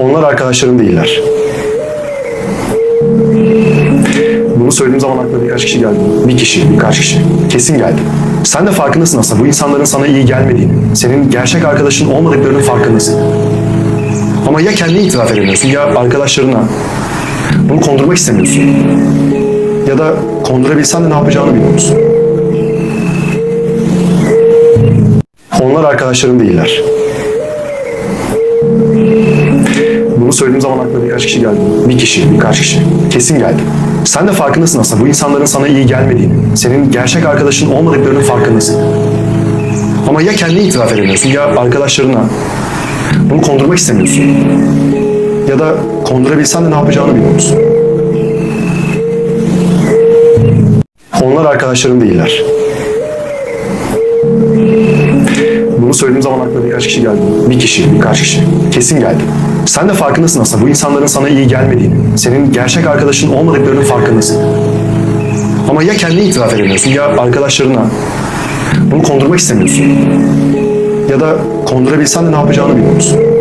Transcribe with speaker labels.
Speaker 1: Onlar arkadaşların değiller. Bunu söylediğim zaman aklına birkaç kişi geldi. Bir kişi, birkaç kişi. Kesin geldi. Sen de farkındasın aslında bu insanların sana iyi gelmediğini, senin gerçek arkadaşın olmadıklarının farkındasın. Ama ya kendine itiraf edemiyorsun ya arkadaşlarına. Bunu kondurmak istemiyorsun. Ya da kondurabilsen de ne yapacağını bilmiyorsun. Onlar arkadaşların değiller. Söylediğim zaman aklına birkaç kişi geldi. Bir kişi, birkaç kişi. Kesin geldi. Sen de farkındasın aslında bu insanların sana iyi gelmediğini, senin gerçek arkadaşın olmadıklarının farkındasın. Ama ya kendine itiraf edemiyorsun ya arkadaşlarına. Bunu kondurmak istemiyorsun. Ya da kondurabilsen de ne yapacağını bilmiyorsun. Onlar arkadaşların değiller. Zaman aklına birkaç kişi geldi. Bir kişi, birkaç kişi. Kesin geldi. Sen de farkındasın aslında bu insanların sana iyi gelmediğini, senin gerçek arkadaşın olmadıklarının farkındasın. Ama ya kendine itiraf edemiyorsun ya arkadaşlarına. Bunu kondurmak istemiyorsun. Ya da kondurabilsen de ne yapacağını bilmiyorsun.